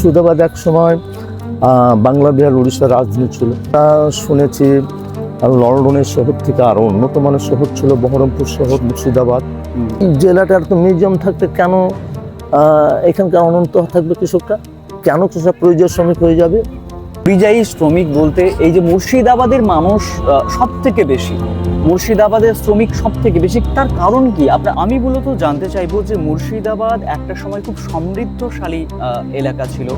মুর্শিদাবাদ এক সময় বাংলা বিহার উড়িষ্যার রাজধানী ছিল। তা শুনেছি আর লন্ডনের শহর থেকে আরও উন্নত মানের শহর ছিল বহরমপুর শহর মুর্শিদাবাদ। জেলাটার তো মিউজিয়াম থাকতে কেন এখানকার অনন্ত থাকবে কৃষকরা? কেন কৃষক প্রয়োজন শ্রমিক হয়ে যাবে? পরিযায়ী শ্রমিক বলতে এই যে মুর্শিদাবাদের মানুষ সব থেকে বেশি। মুর্শিদাবাদের শ্রমিক সব থেকে বেশি, তার কারণ কি? আপনার, আমি মূলত জানতে চাইব যে মুর্শিদাবাদ একটা সময় খুব সমৃদ্ধশালী এলাকা ছিল।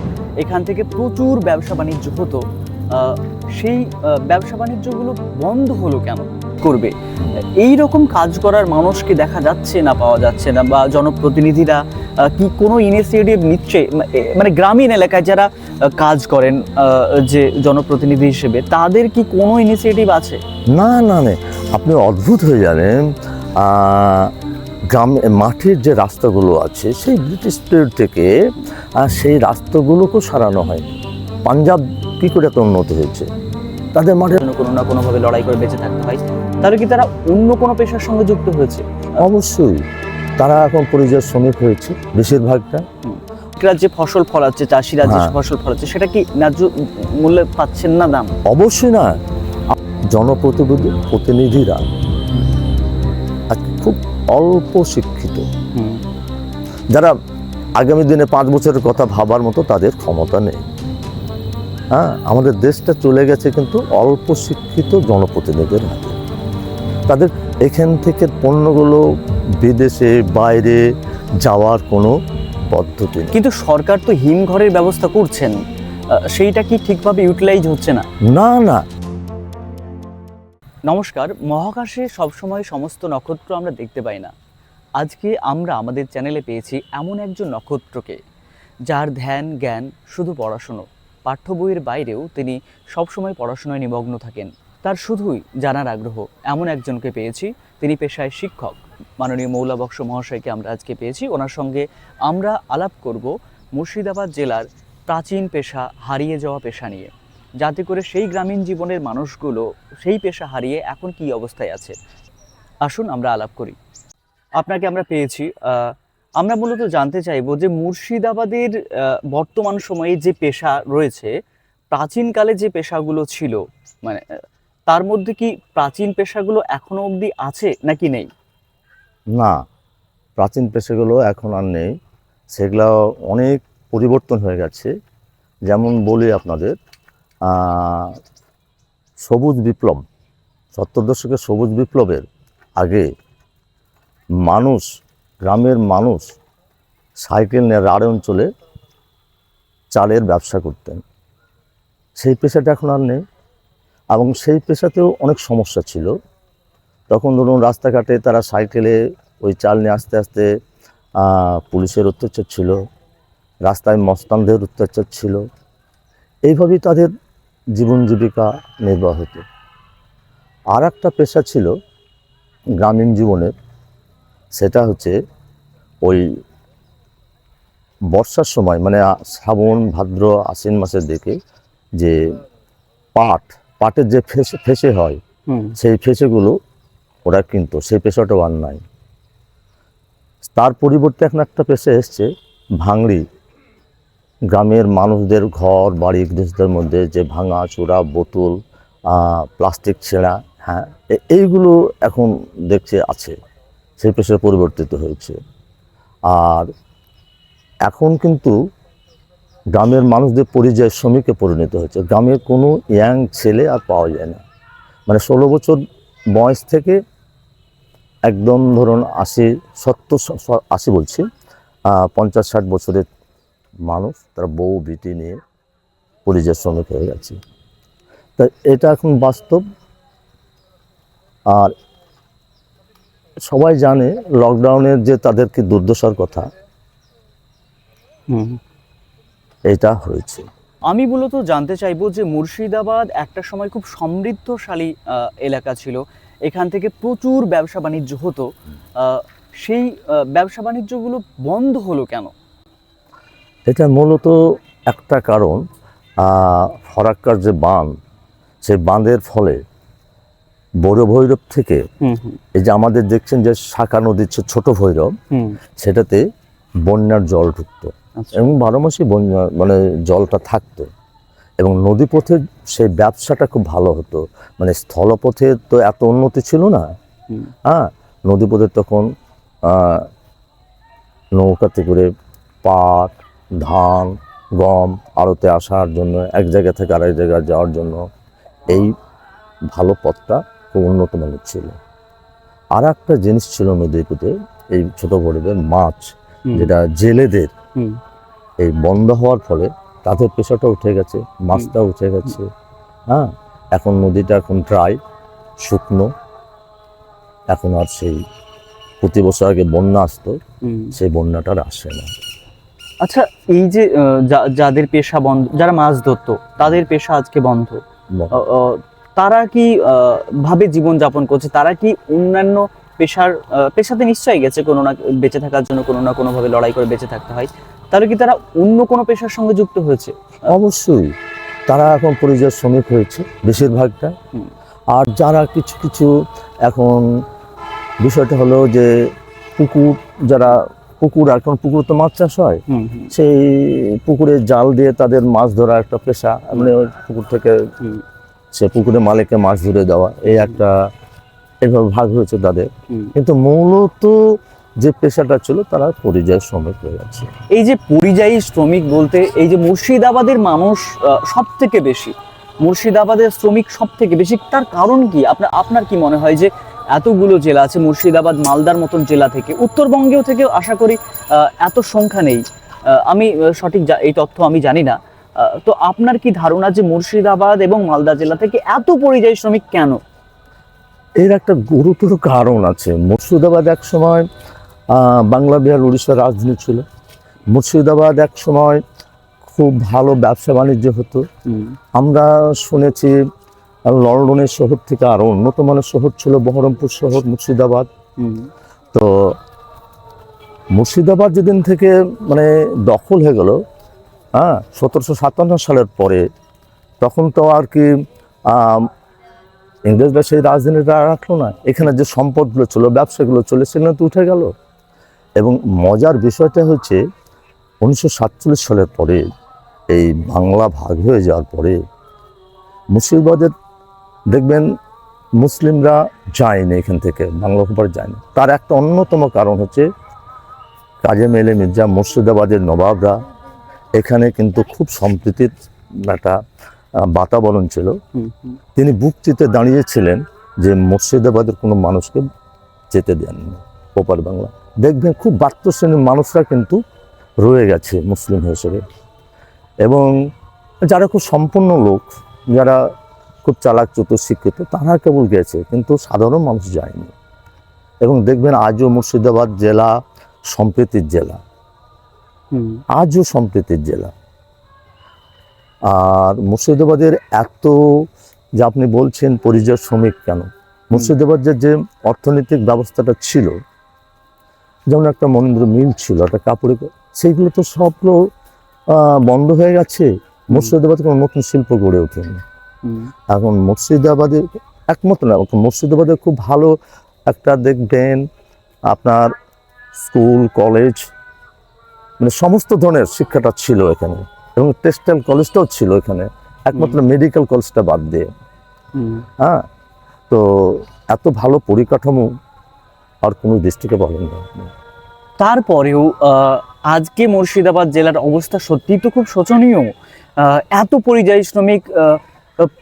এখান থেকে প্রচুর ব্যবসা বাণিজ্য হতো। সেই ব্যবসা বাণিজ্যগুলো বন্ধ হলো কেন? করবে। এই রকম কাজ করার মানুষকে দেখা যাচ্ছে না, পাওয়া যাচ্ছে না, বা জনপ্রতিনিধিরা কি কোনো ইনিশিয়েটিভ নিচ্ছে? মানে গ্রামীণ এলাকায় যারা কাজ করেন যে জনপ্রতিনিধি হিসেবে তাদের কি কোনো ইনিশিয়েটিভ আছে? না না না। আপনি অদ্ভুত হয়ে আহ, গ্রামে মাঠের যে রাস্তাগুলো আছে সেই ব্রিটিশ পিরিয়ড থেকে সেই রাস্তাগুলোকেও সারানো হয়নি। পাঞ্জাব কী করে এত উন্নত হয়েছে? তাদের মাঠে কোনো না কোনোভাবে লড়াই করে বেঁচে থাকতে হয়। তাহলে কি তারা অন্য কোনো পেশার সঙ্গে যুক্ত হয়েছে? অবশ্যই। তারা এখন পরিযায়ী শ্রমিক হয়েছে বেশিরভাগটা। যে ফসল ফলাচ্ছে চাষিরা যে হ্যাঁ। ফসল ফলাচ্ছে সেটা কি ন্যায্য মূল্যে পাচ্ছেন না দাম? অবশ্যই না। জনপ্রতিনিধি প্রতিনিধিরা খুব অল্প শিক্ষিত। যারা আগামী দিনে পাঁচ বছরের কথা ভাবার মতো তাদের ক্ষমতা নেই। হ্যাঁ আমাদের দেশটা চলে গেছে কিন্তু অল্প শিক্ষিত জনপ্রতিনিধিদের হাতে। তাদের এখান থেকে পণ্যগুলো বিদেশে বাইরে যাওয়ার কোনো পদ্ধতি কিন্তু সরকার তো হিমঘরের ব্যবস্থা করছেন সেইটা কি ঠিকভাবে ইউটিলাইজ হচ্ছে না? না না। নমস্কার মহাকাশে সবসময় সমস্ত নক্ষত্র আমরা দেখতে পাই না। আজকে আমরা আমাদের চ্যানেলে পেয়েছি এমন একজন নক্ষত্রকে যার ধ্যান জ্ঞান শুধু পড়াশুনো। পাঠ্য বইয়ের বাইরেও তিনি সবসময় পড়াশোনায় নিমগ্ন থাকেন। তার শুধুই জানার আগ্রহ এমন একজনকে পেয়েছি তিনি পেশায় শিক্ষক। মাননীয় মৌলাবক্স মহাশয়কে আমরা আজকে পেয়েছি। ওনার সঙ্গে আমরা আলাপ করব মুর্শিদাবাদ জেলার প্রাচীন পেশা হারিয়ে যাওয়া পেশা নিয়ে। যাতে করে সেই গ্রামীণ জীবনের মানুষগুলো সেই পেশা হারিয়ে এখন কি অবস্থায় আছে। আসুন আমরা আলাপ করি। আপনাকে আমরা পেয়েছি আমরা মূলত জানতে চাইব যে মুর্শিদাবাদের বর্তমান সময়ে যে পেশা রয়েছে, প্রাচীনকালে যে পেশাগুলো ছিল মানে তার মধ্যে কি প্রাচীন পেশাগুলো এখনও অবধি আছে নাকি নেই? না, প্রাচীন পেশাগুলো এখন আর নেই। সেগুলো অনেক পরিবর্তন হয়ে গেছে। যেমন বলি আপনাদের সবুজ বিপ্লব, সত্তর দশকের সবুজ বিপ্লবের আগে মানুষ, গ্রামের মানুষ সাইকেল নিয়ে রাঢ় অঞ্চলে চালের ব্যবসা করতেন। সেই পেশাটা এখন আর নেই এবং সেই পেশাতেও অনেক সমস্যা ছিল। তখন ধরুন রাস্তাঘাটে তারা সাইকেলে ওই চাল নিয়ে আস্তে আস্তে পুলিশের অত্যাচার ছিল রাস্তায় মস্তানদের অত্যাচার ছিল। এইভাবেই তাদের জীবন জীবিকা নির্বাহ হতো। আর একটা পেশা ছিল গ্রামীণ জীবনের সেটা হচ্ছে ওই বর্ষার সময় মানে শ্রাবণ ভাদ্র আশ্বিন মাসের দিকে যে পাট পাটের যে ফেসে ফেসে হয় সেই ফেসেগুলো ওরা কিন্তু, সেই পেশাটাও আর নাই। তার পরিবর্তে এখন একটা পেশা এসছে, ভাঙড়ি। গ্রামের মানুষদের ঘর, বাড়ি গৃহস্থদের মধ্যে যে ভাঙা চূড়া বোতল প্লাস্টিক ছেঁড়া হ্যাঁ এইগুলো এখন দেখছে আছে, সেই পেশা পরিবর্তিত হয়েছে। আর এখন কিন্তু গ্রামের মানুষদের পরিযায়ী শ্রমিকে পরিণত হয়েছে। গ্রামের কোনো ইয়াং ছেলে আর পাওয়া যায় না। মানে ষোলো বছর বয়স থেকে একদম ধরুন আশি সত্তর আশি বলছি পঞ্চাশ ষাট বছরের মানুষ তারা বউ বিটি নিয়ে পরিযায়ী শ্রমিক হয়ে গেছে। তা এটা এখন বাস্তব। আর সবাই জানে লকডাউনের যে তাদের কি দুর্দশার কথা এটা হয়েছে। আমি মূলত জানতে চাইব যে মুর্শিদাবাদ একটা সময় খুব সমৃদ্ধশালী আহ, এলাকা ছিল। এখান থেকে প্রচুর ব্যবসা বাণিজ্য হতো। সেই ব্যবসা বাণিজ্যগুলো বন্ধ হলো কেন? এটা মূলত একটা কারণ ফরাক্কার যে বাঁধ সেই বাঁধের ফলে বড় ভৈরব থেকে এই যে আমাদের দেখছেন যে শাখা নদীর ছোট ভৈরব সেটাতে বন্যার জল ঢুকতো আচ্ছা। এবং বারো মাসই বন্যা মানে জলটা থাকতো। এবং নদীপথে সেই ব্যবসাটা খুব ভালো হতো। মানে স্থলপথে তো এত উন্নতি ছিল না। হ্যাঁ নদীপথে তখন নৌকাতে করে পাট ধান গম আড়তে আসার জন্য এক জায়গা থেকে আরেক জায়গায় যাওয়ার জন্য এই ভালো পথটা খুব উন্নত মানের ছিল। আর একটা জিনিস ছিল নদীপথে এই ছোট বড়দের মাছ যেটা জেলেদের এই বন্ধ হওয়ার ফলে তাদের পেশাটা উঠে গেছে মাছটা উঠে গেছে। হ্যাঁ এখন নদীটা এখন ড্রাই শুকনো। এখন আর সেই প্রতি বছর আগে বন্যা আসতো সেই বন্যাটা আর আসে না। আচ্ছা এই যে যাদের পেশা বন্ধ যারা মাছ ধরতো তাদের পেশা আজকে বন্ধ। তারা কি ভাবে জীবন যাপন করছে? তারা কি অন্যান্য পেশার পেশাতে নিশ্চয়ই গেছে কোনো না বেঁচে থাকার জন্য কোনো না কোনো ভাবে লড়াই করে বেঁচে থাকতে হয়? তাহলে কি তারা অন্য কোনো পেশার সঙ্গে যুক্ত হয়েছে? অবশ্যই। তারা এখন পরিযায়ী শ্রমিক হয়েছে বেশিরভাগটা। আর যারা কিছু কিছু এখন বিষয়টা হলো যে পুকুর যারা পুকুর এখন পুকুর তো মাছ চাষ হয় সেই পুকুরে জাল দিয়ে তাদের মাছ ধরা একটা পেশা। মানে পুকুর থেকে সে পুকুরে মালিককে মাছ ধরে দেওয়া এই একটা এভাবে ভাগ হয়েছে তাদের। কিন্তু মূলত যে পেশাটা ছিল তারা পরিযায়ী শ্রমিক হয়ে গেছে। এই যে পরিযায়ী শ্রমিক বলতে এই যে মুর্শিদাবাদের মানুষ সব থেকে বেশি মুর্শিদাবাদের শ্রমিক সব থেকে বেশি তার কারণ কি? আপনার আপনার কি মনে হয় যে এতগুলো জেলা আছে মুর্শিদাবাদ মালদার মতন জেলা থেকে উত্তরবঙ্গেও থেকে আশা করি এত সংখ্যা নেই। আমি সঠিক এই তথ্য আমি জানি না। তো আপনার কি ধারণা যে মুর্শিদাবাদ এবং মালদা জেলা থেকে এত পরিযায়ী শ্রমিক কেন? এর একটা গুরুতর কারণ আছে। মুর্শিদাবাদ এক সময় বাংলা বিহার উড়িষ্যার রাজধানী ছিল। মুর্শিদাবাদ এক সময় খুব ভালো ব্যবসা বাণিজ্য হতো। আমরা শুনেছি লন্ডনের শহর থেকে আরও উন্নত মানের শহর ছিল বহরমপুর শহর মুর্শিদাবাদ। তো মুর্শিদাবাদ যেদিন থেকে মানে দখল হয়ে গেল হ্যাঁ সতেরোশো সাতান্ন সালের পরে তখন তো আর কি ইংরেজরা সেই রাজধানীটা রাখল না। এখানে যে সম্পদগুলো ছিল ব্যবসাগুলো চলে সেগুলো তো উঠে গেল। এবং মজার বিষয়টা হচ্ছে উনিশশো সাতচল্লিশ সালের পরে এই বাংলা ভাগ হয়ে যাওয়ার পরে মুর্শিদাবাদের দেখবেন মুসলিমরা যায়নি এখান থেকে বাংলা উপর যায়নি। তার একটা অন্যতম কারণ হচ্ছে কাজে মেলে মির্জা মুর্শিদাবাদের নবাবরা এখানে কিন্তু খুব সম্প্রীতির একটা বাতাবরণ ছিল। তিনি বুকটিতে দাঁড়িয়েছিলেন যে মুর্শিদাবাদের কোনো মানুষকে যেতে দেননি ওপার বাংলা। দেখবেন খুব বাত্য শ্রেণির মানুষরা কিন্তু রয়ে গেছে মুসলিম হিসেবে। এবং যারা খুব সম্পন্ন লোক যারা খুব চালাক চতুর শিক্ষিত তারা কেবল গেছে কিন্তু সাধারণ মানুষ যায়নি। এবং দেখবেন আজও মুর্শিদাবাদ জেলা সম্প্রীতির জেলা। আজও সম্প্রীতির জেলা। আর মুর্শিদাবাদের এত যে আপনি বলছেন পরিযায়ী শ্রমিক কেন? মুর্শিদাবাদের যে অর্থনৈতিক ব্যবস্থাটা ছিল যেমন একটা মহেন্দ্র মিল ছিল একটা কাপড়ে সেইগুলো তো সবগুলো বন্ধ হয়ে গেছে। মুর্শিদাবাদে কোনো নতুন শিল্প গড়ে ওঠেনি। এখন মুর্শিদাবাদে একমাত্র না এখন মুর্শিদাবাদে খুব ভালো একটা দেখবেন আপনার স্কুল কলেজ মানে সমস্ত ধরনের শিক্ষাটা ছিল এখানে। এবং টেক্সটাইল কলেজটাও ছিল এখানে। একমাত্র মেডিকেল কলেজটা বাদ দিয়ে। হ্যাঁ তো এত ভালো পরিকাঠামো আর কোনো পাবেন না। তারপরেও আজকে মুর্শিদাবাদ জেলার অবস্থা সত্যিই তো খুব শোচনীয়। এত পরিযায়ী শ্রমিক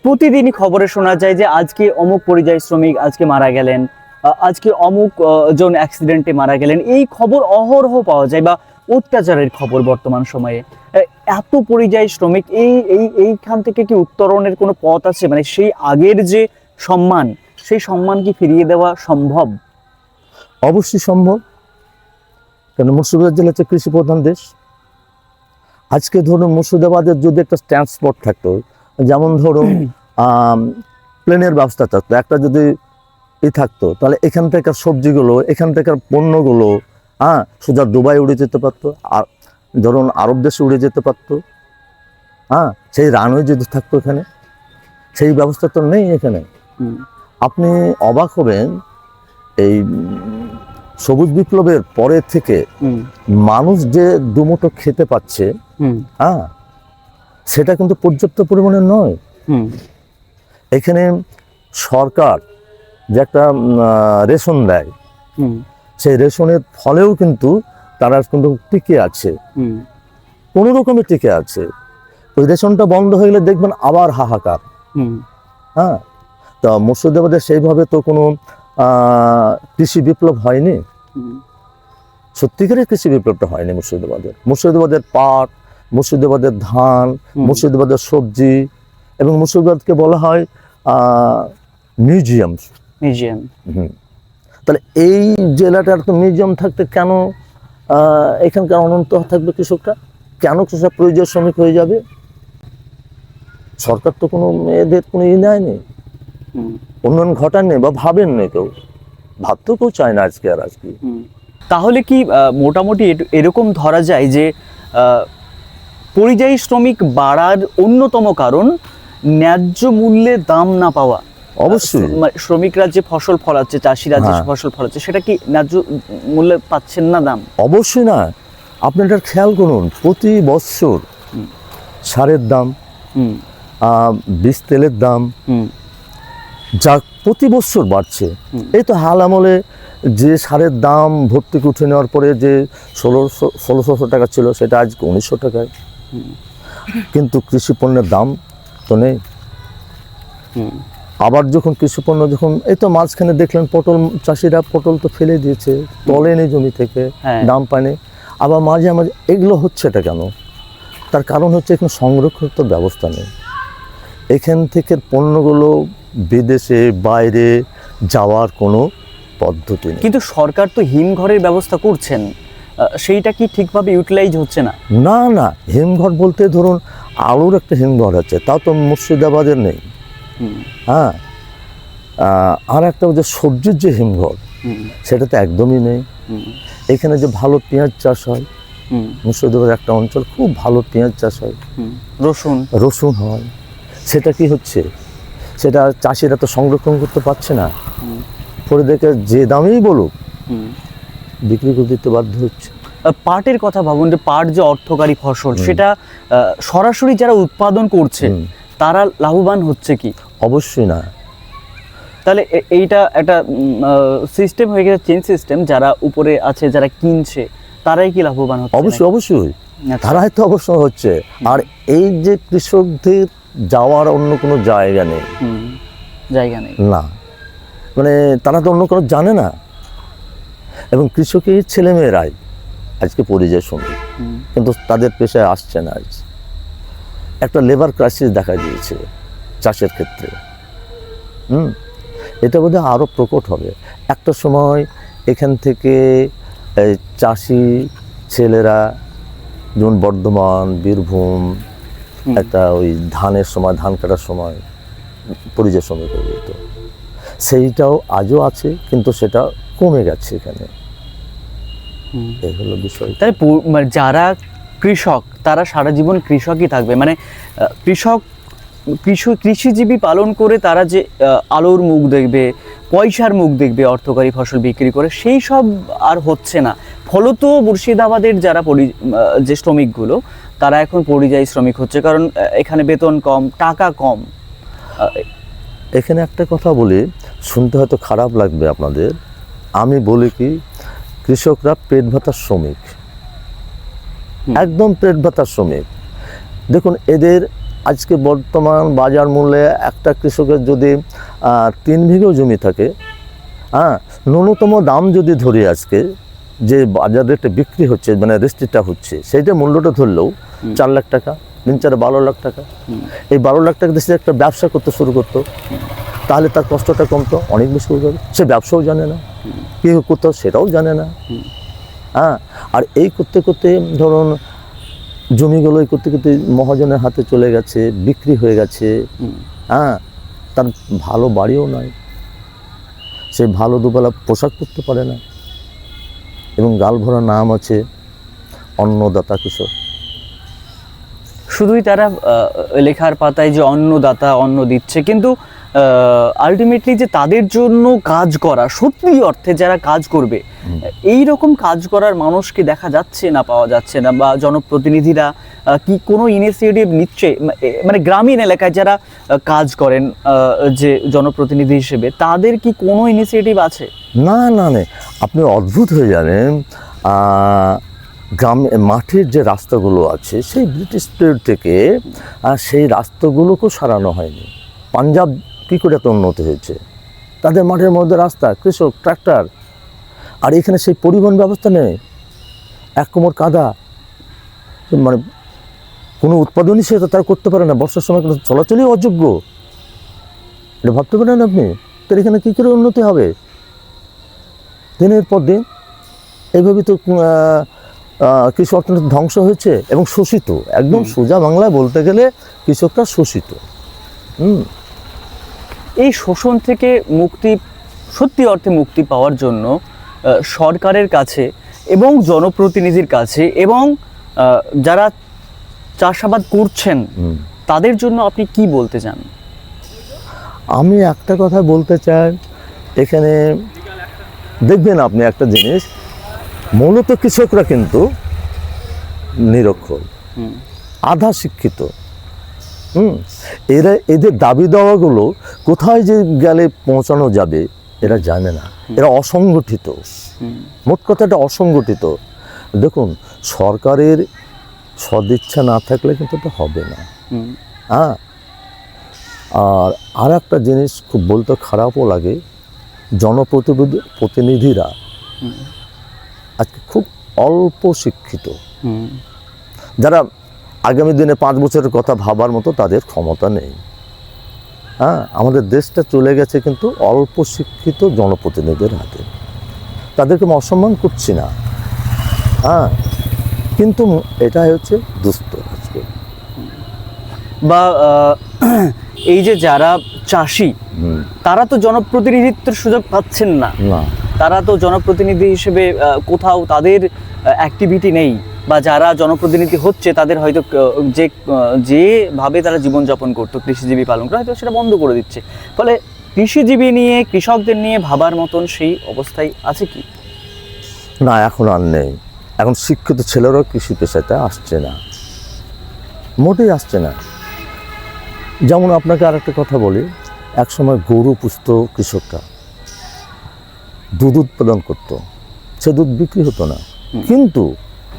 প্রতিদিনই খবরে শোনা যায় যে আজকে অমুক পরিযায়ী শ্রমিক আজকে মারা গেলেন আজকে অমুক জন অ্যাক্সিডেন্টে মারা গেলেন। এই খবর অহরহ পাওয়া যায় বা অত্যাচারের খবর বর্তমান সময়ে। এত পরিযায়ী শ্রমিক, এই এই, এইখান থেকে কি উত্তরণের কোনো পথ আছে? মানে সেই আগের যে সম্মান, সেই সম্মান কি ফিরিয়ে দেওয়া সম্ভব? অবশ্যই সম্ভব। কেন মুর্শিদাবাদ জেলা হচ্ছে কৃষি প্রধান দেশ। আজকে ধরুন মুর্শিদাবাদের যদি একটা ট্রান্সপোর্ট থাকতো যেমন ধরুন প্লেনের ব্যবস্থা থাকতো একটা যদি ই থাকতো তাহলে এখান থেকে সবজিগুলো এখান থেকে পণ্যগুলো হ্যাঁ সোজা দুবাই উড়ে যেতে পারতো আর ধরুন আরব দেশে উড়ে যেতে পারতো হ্যাঁ সেই রানওয়ে যদি থাকতো এখানে সেই ব্যবস্থা তো নেই এখানে। আপনি অবাক হবেন এই সবুজ বিপ্লবের পরে থেকে মানুষ যে দুমুঠো খেতে পাচ্ছে হ্যাঁ সেটা কিন্তু পর্যাপ্ত পরিমাণে নয়। হুম। এখানে সরকার যে একটা রেশন দেয় সেই রেশনের ফলেও কিন্তু তারা কিন্তু টিকে আছে। কোনো রকমের টিকে আছে। ওই রেশনটা বন্ধ হয়ে গেলে দেখবেন আবার হাহাকার। হ্যাঁ তা মুর্শিদাবাদে সেইভাবে তো কোনো কৃষি বিপ্লব হয়নি? সত্যিকারের কৃষি বিপ্লবটা হয়নি মুর্শিদাবাদের। মুর্শিদাবাদের পাট মুর্শিদাবাদের ধান মুর্শিদাবাদের সবজি এবং মুর্শিদাবাদকে বলা হয় মিউজিয়াম। মিউজিয়াম। তাহলে এই জেলাটার তো মিউজিয়াম থাকতে কেন এখানকার অনন্ত থাকবে কৃষকরা? কেন কৃষক পরিযায়ী শ্রমিক হয়ে যাবে? সরকার তো কোনো মেয়েদের কোনো ই নেয়নি। উন্নয়ন ঘটাননি বা ভাবেন না কেউ। ভাবতেও কেউ চায় না আজকে আর আজকে। হুম। তাহলে কি মোটামুটি এরকম ধরা যায় যে পরিযায়ী শ্রমিক বাড়ার অন্যতম কারণ ন্যায্য মূল্যে দাম না পাওয়া। অবশ্যই। মানে শ্রমিকরা যে ফসল ফলাচ্ছে চাষিরা যে হ্যাঁ। ফসল ফলাচ্ছে সেটা কি ন্যায্য মূল্যে পাচ্ছেন না দাম? অবশ্যই না। আপনি এটা খেয়াল করুন প্রতি হুম। সারের দাম হুম। বীজ তেলের দাম হুম। যা প্রতি বছর বাড়ছে। এই তো হাল আমলে যে সারের দাম ভর্তুকি উঠে নেওয়ার পরে যে ষোলোশো ষোলোশো টাকা ছিল সেটা আজকে উনিশশো টাকায়। কিন্তু কৃষি পণ্যের দাম তো নেই। আবার যখন কৃষি পণ্য যখন এই তো মাঝখানে দেখলেন পটল চাষিরা পটল তো ফেলে দিয়েছে তলেনি জমি থেকে হ্যাঁ। দাম পায়নি আবার মাঝে মাঝে এগুলো হচ্ছে এটা কেন? তার কারণ হচ্ছে এখানে সংরক্ষিত ব্যবস্থা নেই। এখান থেকে পণ্যগুলো বিদেশে বাইরে যাওয়ার কোনো পদ্ধতি নেই। কিন্তু সরকার তো হিমঘরের ব্যবস্থা করছেন সেইটা কি ঠিকভাবে ইউটিলাইজ হচ্ছে না? না না হিমঘর বলতে ধরুন আলুর একটা হিমঘর আছে তাও তো মুর্শিদাবাদের নেই। হ্যাঁ আর একটা যে সবজির যে হিমঘর সেটা তো একদমই নেই। এখানে যে ভালো পেঁয়াজ চাষ হয় মুর্শিদাবাদের একটা অঞ্চল খুব ভালো পেঁয়াজ চাষ হয়। রসুন। রসুন হয়। সেটা কি হচ্ছে? সেটা চাষিরা তো সংরক্ষণ করতে পারছে না। পরে দেখে যে দামেই বলুক বিক্রি করে দিতে বাধ্য হচ্ছে। পাটের কথা ভাবুন যে পাট যে অর্থকারী ফসল সেটা সরাসরি যারা উৎপাদন করছে তারা লাভবান হচ্ছে কি? অবশ্যই না। তাহলে এইটা একটা সিস্টেম হয়ে গেছে চেন সিস্টেম যারা উপরে আছে যারা কিনছে তারাই কি লাভবান হচ্ছে অবশ্যই অবশ্যই। আচ্ছা। তারাই তো অবশ্যই হচ্ছে। আর এই যে কৃষকদের যাওয়ার অন্য কোনো জায়গা নেই। জায়গা নেই। না। মানে তারা তো অন্য কোনো জানে না। এবং কৃষকের ছেলেমেয়েরাই আজকে পরিযায় শ্রমিক। হুম, কিন্তু তাদের পেশায় আসছে না আজ। একটা লেবার ক্রাইসিস দেখা দিয়েছে চাষের ক্ষেত্রে। হুম? এটা বোধহয় আরও প্রকট হবে। একটা সময় এখান থেকে চাষি ছেলেরা যেমন বর্ধমান বীরভূম। একটা ওই ধানের সময় ধান কাটার সময় পরিযায় শ্রমিক হয়ে যেত। সেইটাও আজও আছে কিন্তু সেটা কমে গেছে এখানে। হুম। এই হলো বিষয়। তাই মানে যারা কৃষক তারা সারা জীবন কৃষকই থাকবে। মানে কৃষক কৃষক কৃষিজীবী পালন করে তারা যে আলোর মুখ দেখবে পয়সার মুখ দেখবে অর্থকারী ফসল বিক্রি করে সেই সব আর হচ্ছে না। ফলত মুর্শিদাবাদের যারা পরি যে শ্রমিকগুলো তারা এখন পরিযায়ী শ্রমিক হচ্ছে কারণ এখানে বেতন কম টাকা কম। এখানে একটা কথা বলি শুনতে হয়তো খারাপ লাগবে আপনাদের। আমি বলি কি কৃষকরা পেট ভাতার শ্রমিক। একদম পেট ভাতার শ্রমিক। দেখুন এদের আজকে বর্তমান বাজার মূল্যে একটা কৃষকের যদি তিন বিঘেও জমি থাকে হ্যাঁ ন্যূনতম দাম যদি ধরি আজকে যে বাজার রেটে বিক্রি হচ্ছে মানে রেস্টিটা হচ্ছে সেইটা মূল্যটা ধরলেও চার লাখ টাকা তিন চার বারো লাখ টাকা। এই বারো লাখ টাকা দেশে একটা ব্যবসা করতে শুরু করতো তাহলে তার কষ্টটা কমতো অনেক বেশি হয়ে যাবে। সে ব্যবসাও জানে না কী করতো সেটাও জানে না। হ্যাঁ আর এই করতে করতে ধরুন জমিগুলো এই করতে করতে মহাজনের হাতে চলে গেছে বিক্রি হয়ে গেছে হ্যাঁ তার ভালো বাড়িও নাই। সে ভালো দুবেলা পোশাক পরতে পারে না। এবং গাল ভরা নাম আছে অন্নদাতা কিশোর। শুধুই তারা লেখার পাতায় যে অন্নদাতা অন্ন দিচ্ছে, কিন্তু আলটিমেটলি যে তাদের জন্য কাজ করা সত্যি অর্থে যারা কাজ করবে এই রকম কাজ করার মানুষকে দেখা যাচ্ছে না পাওয়া যাচ্ছে না বা জনপ্রতিনিধিরা কি কোনো ইনিশিয়েটিভ নিচ্ছে মানে গ্রামীণ এলাকায় যারা কাজ করেন যে জনপ্রতিনিধি হিসেবে তাদের কি কোনো ইনিশিয়েটিভ আছে? না না না আপনি অদ্ভুত হয়ে জানেন গ্রামে মাঠের যে রাস্তাগুলো আছে সেই ব্রিটিশ পিরিয়ড থেকে সেই রাস্তাগুলোকেও সারানো হয়নি। পাঞ্জাব কী করে এত উন্নতি হয়েছে? তাদের মাঠের মধ্যে রাস্তা কৃষক ট্রাক্টর আর এখানে সেই পরিবহন ব্যবস্থা নেই। এক কোমর কাদা। মানে কোনো উৎপাদনই সে তারা করতে পারে না। বর্ষার সময় কোনো চলাচলই অযোগ্য। এটা ভাবতে পারেন আপনি? তার এখানে কী করে উন্নতি হবে? দিনের পর দিন এইভাবে তো কৃষি অর্থনীতি ধ্বংস হয়েছে এবং শোষিত। একদম সোজা বাংলায় বলতে গেলে কৃষকরা শোষিত। হুম। এই শোষণ থেকে মুক্তি সত্যি অর্থে মুক্তি পাওয়ার জন্য সরকারের কাছে এবং জনপ্রতিনিধির কাছে এবং যারা চাষাবাদ করছেন তাদের জন্য আপনি কি বলতে চান? আমি একটা কথা বলতে চাই এখানে দেখবেন আপনি একটা জিনিস মূলত কৃষকরা কিন্তু নিরক্ষর আধা শিক্ষিত। হুম। এরা এদের দাবি দেওয়াগুলো কোথায় যে গেলে পৌঁছানো যাবে এরা জানে না। এরা অসংগঠিত। মোট কথাটা অসংগঠিত। দেখুন সরকারের সদিচ্ছা না থাকলে কিন্তু এটা হবে না। হ্যাঁ? আর আর একটা জিনিস খুব বলতে খারাপও লাগে জনপ্রতিনিধি প্রতিনিধিরা আজকে খুব অল্প শিক্ষিত। যারা আগামী দিনে পাঁচ বছরের কথা ভাবার মতো তাদের ক্ষমতা নেই। হ্যাঁ আমাদের দেশটা চলে গেছে কিন্তু অল্প শিক্ষিত জনপ্রতিনিধিদের হাতে। তাদেরকে আমি অসম্মান করছি না। হ্যাঁ কিন্তু এটাই হচ্ছে দুস্থ আজকে। বা এই যে যারা চাষি তারা তো জনপ্রতিনিধিত্বের সুযোগ পাচ্ছেন না। না। তারা তো জনপ্রতিনিধি হিসেবে কোথাও তাদের অ্যাক্টিভিটি নেই। বা যারা জনপ্রতিনিধি হচ্ছে তাদের হয়তো যে যেভাবে তারা জীবনযাপন করতো কৃষিজীবী পালন করে হয়তো সেটা বন্ধ করে দিচ্ছে। ফলে কৃষিজীবী নিয়ে কৃষকদের নিয়ে ভাবার মতন সেই অবস্থায় আছে কি? না এখন আর নেই। এখন শিক্ষিত ছেলেরাও কৃষি পেশাতে আসছে না। মোটেই আসছে না। যেমন আপনাকে আর একটা কথা বলি একসময় গরু পুষত কৃষকরা। দুধ উৎপাদন করতো। সে দুধ বিক্রি হতো না। কিন্তু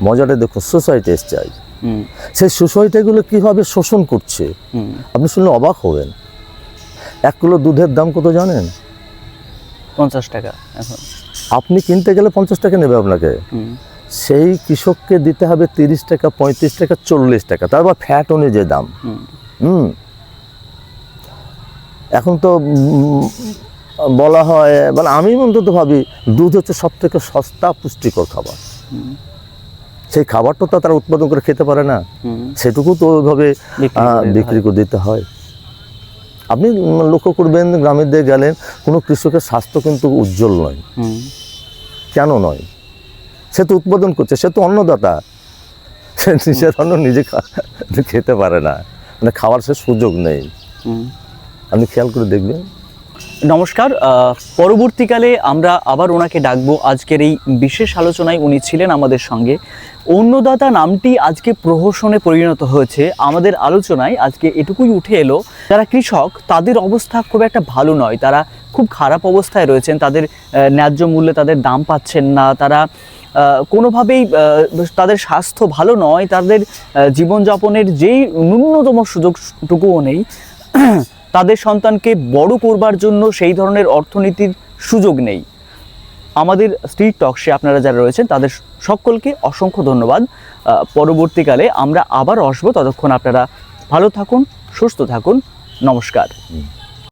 মজাটা দেখুন সোসাইটি এসছে আজ। হুম। সেই সোসাইটিগুলো কীভাবে শোষণ করছে? আপনি শুনলে অবাক হবেন। এক কিলো দুধের দাম কত জানেন? পঞ্চাশ টাকা এখন। আপনি কিনতে গেলে পঞ্চাশ টাকা নেবে আপনাকে। সেই কৃষককে দিতে হবে তিরিশ টাকা পঁয়ত্রিশ টাকা চল্লিশ টাকা। তারপর ফ্যাট অনুযায়ী দাম। হুম। এখন তো বলা হয় মানে আমি অন্তত ভাবি দুধ হচ্ছে সব থেকে সস্তা পুষ্টিকর খাবার। সেই খাবারটা তো তারা উৎপাদন করে খেতে পারে না। সেটুকু তো ওইভাবে বিক্রি করে দিতে হয়। আপনি লক্ষ্য করবেন গ্রামের দিকে গেলেন কোনো কৃষকের স্বাস্থ্য কিন্তু উজ্জ্বল নয়। কেন নয়? সে তো উৎপাদন করছে সে তো অন্নদাতা। সে নিজের অন্ন নিজে খেতে পারে না। মানে খাওয়ার সে সুযোগ নেই। আপনি খেয়াল করে দেখবেন নমস্কার পরবর্তীকালে আমরা আবার ওনাকে ডাকবো। আজকের এই বিশেষ আলোচনায় উনি ছিলেন আমাদের সঙ্গে। অন্নদাতা নামটি আজকে প্রহসনে পরিণত হয়েছে। আমাদের আলোচনায় আজকে এটুকুই উঠে এলো, যারা কৃষক, তাদের অবস্থা খুব একটা ভালো নয়। তারা খুব খারাপ অবস্থায় রয়েছেন। তাদের ন্যায্য মূল্যে তাদের দাম পাচ্ছেন না। তারা কোনোভাবেই তাদের স্বাস্থ্য ভালো নয়। তাদের জীবনযাপনের যেই ন্যূনতম সুযোগটুকুও নেই। তাদের সন্তানকে বড় করবার জন্য সেই ধরনের অর্থনীতির সুযোগ নেই। আমাদের স্ট্রিট টকসে আপনারা যারা রয়েছেন, তাদের সকলকে অসংখ্য ধন্যবাদ। পরবর্তীকালে আমরা আবার আসব। ততক্ষণ আপনারা ভালো থাকুন, সুস্থ থাকুন। নমস্কার।